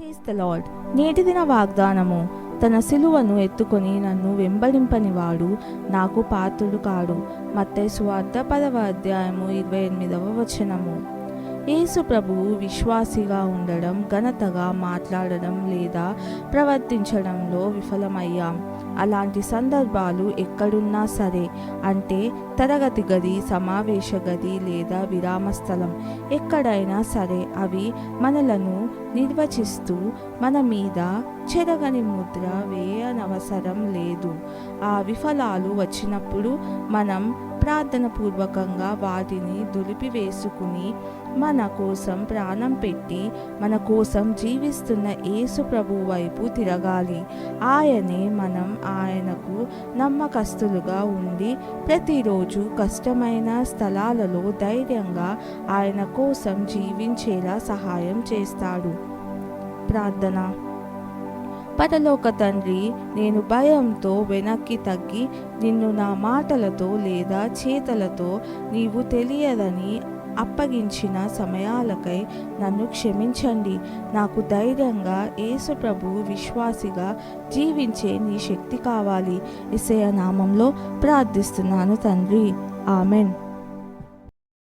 The lord నేటి దిన వాగ్దానము తన సిలువను ఎత్తుకొని నన్ను వెంబడింపనివాడు నాకు పాత్రుడు కాడు. మత్తే సువార్త పదవ అధ్యాయము ఇరవై ఎనిమిదవ వచనము. యేసు ప్రభువు విశ్వాసిగా ఉండడం ఘనతగా మాట్లాడడం లేదా ప్రవర్తించడంలో విఫలమయ్యాం. అలాంటి సందర్భాలు ఎక్కడున్నా సరే అంటే తరగతి గది సమావేశ గది లేదా విరామ స్థలం ఎక్కడైనా సరే అవి మనలను నిర్వచిస్తూ మన మీద చెరగని ముద్ర వేయనవసరం లేదు. ఆ విఫలాలు వచ్చినప్పుడు మనం ప్రార్థన పూర్వకంగా వాటిని దులిపివేసుకుని మన కోసం ప్రాణం పెట్టి మన కోసం జీవిస్తున్న యేసు ప్రభు వైపు తిరగాలి. ఆయనే మనం ఆయనకు నమ్మకస్తులుగా ఉండి ప్రతిరోజు కష్టమైన స్థలాలలో ధైర్యంగా ఆయన కోసం జీవించేలా సహాయం చేస్తాడు. ప్రార్థన. పరలోక తండ్రి నేను భయంతో వెనక్కి తగ్గి నిన్ను నా మాటలతో లేదా చేతలతో నీవు తెలియదని అప్పగించిన సమయాలకై నన్ను క్షమించండి. నాకు ధైర్యంగా యేసు ప్రభు విశ్వాసిగా జీవించే నీ శక్తి కావాలి. ఇసయ నామంలో ప్రార్థిస్తున్నాను తండ్రి. ఆమెన్.